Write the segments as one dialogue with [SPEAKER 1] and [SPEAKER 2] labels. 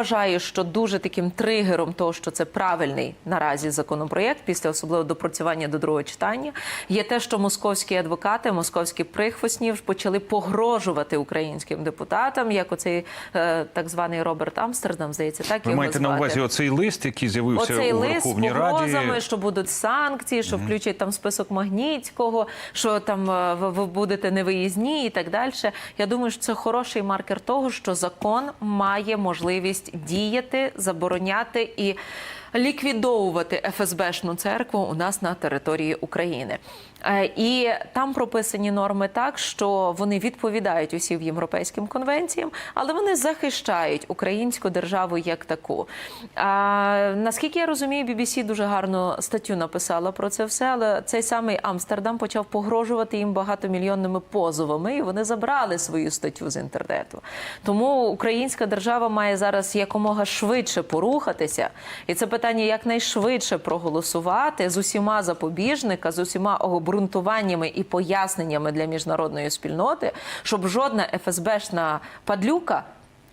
[SPEAKER 1] Вважаю, що дуже таким тригером того, що це правильний наразі законопроєкт, після особливо допрацювання до другого читання, є те, що московські адвокати, московські прихвостні почали погрожувати українським депутатам, як оцей е, так званий Роберт Амстердам, здається, так
[SPEAKER 2] Ви
[SPEAKER 1] його
[SPEAKER 2] маєте на увазі оцей лист, який з'явився
[SPEAKER 1] Оцей
[SPEAKER 2] у
[SPEAKER 1] лист з погрозами, що будуть санкції, що включать там список Магнітського, що там е, ви, ви будете невиїзні і так далі. Я думаю, що це хороший маркер того, що закон має можливість діяти, забороняти і. Ліквідовувати ФСБшну церкву у нас на території України, Е, і там прописані норми так, що вони відповідають усім європейським конвенціям, але вони захищають українську державу як таку. А, наскільки я розумію, BBC дуже гарну статтю написала про це все, але цей самий Амстердам почав погрожувати їм багатомільйонними позовами, і вони забрали свою статтю з інтернету. Тому українська держава має зараз якомога швидше порухатися, і це питання якнайшвидше проголосувати з усіма запобіжника, з усіма обґрунтуваннями і поясненнями для міжнародної спільноти, щоб жодна ФСБшна падлюка.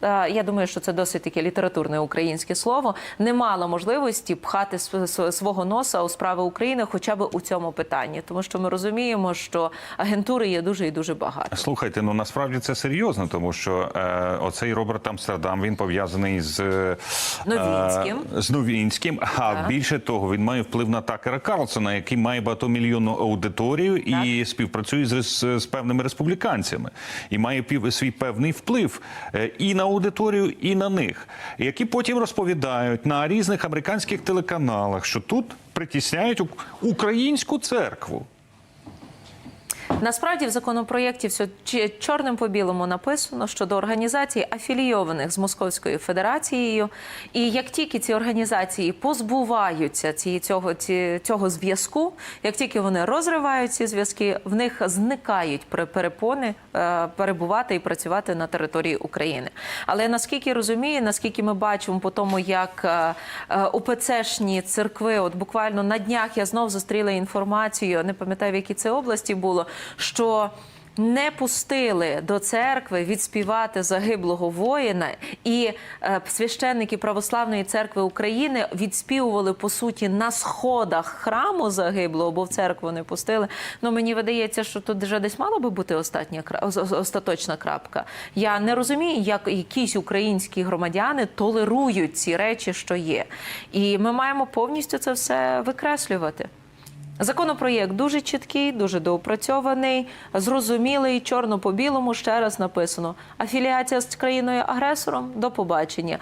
[SPEAKER 1] Е, Я думаю, що це досить таке літературне українське слово. Не мала можливості пхати св- св- свого носа у справи України, хоча б у цьому питанні, тому що ми розуміємо, що агентури є дуже і дуже багато.
[SPEAKER 2] Слухайте, ну насправді це серйозно, тому що е, оцей Роберт Амстердам він пов'язаний з е,
[SPEAKER 1] Новінським.
[SPEAKER 2] з Новінським. А більше того, він має вплив на Такера Карлсона, який має багатомільйонну аудиторію і співпрацює з, рес- з певними республіканцями, і має пів свій певний вплив е, і на аудиторію, і на них, які потім розповідають на різних американських телеканалах, що тут притісняють українську церкву.
[SPEAKER 1] Насправді в законопроєкті все чорним по білому написано щодо організацій, афілійованих з Московською Федерацією. І як тільки ці організації позбуваються ці, цього, ці, цього зв'язку, як тільки вони розривають ці зв'язки, в них зникають перепони е, перебувати і працювати на території України. Але наскільки розумію, наскільки ми бачимо по тому, як е, е, УПЦшні церкви, от буквально на днях я знов зустріла інформацію, не пам'ятаю, в якій це області було, що не пустили до церкви відспівати загиблого воїна, і е, священники Православної церкви України відспівували по суті на сходах храму загиблого, бо в церкву не пустили. Ну мені видається, що тут вже десь мала би бути остатня остаточна крапка. Я не розумію, як якісь українські громадяни толерують ці речі, що є, і ми маємо повністю це все викреслювати. Законопроєкт дуже чіткий, дуже доопрацьований, зрозумілий, чорно по білому. Ще раз написано: афіліація з країною агресором до побачення.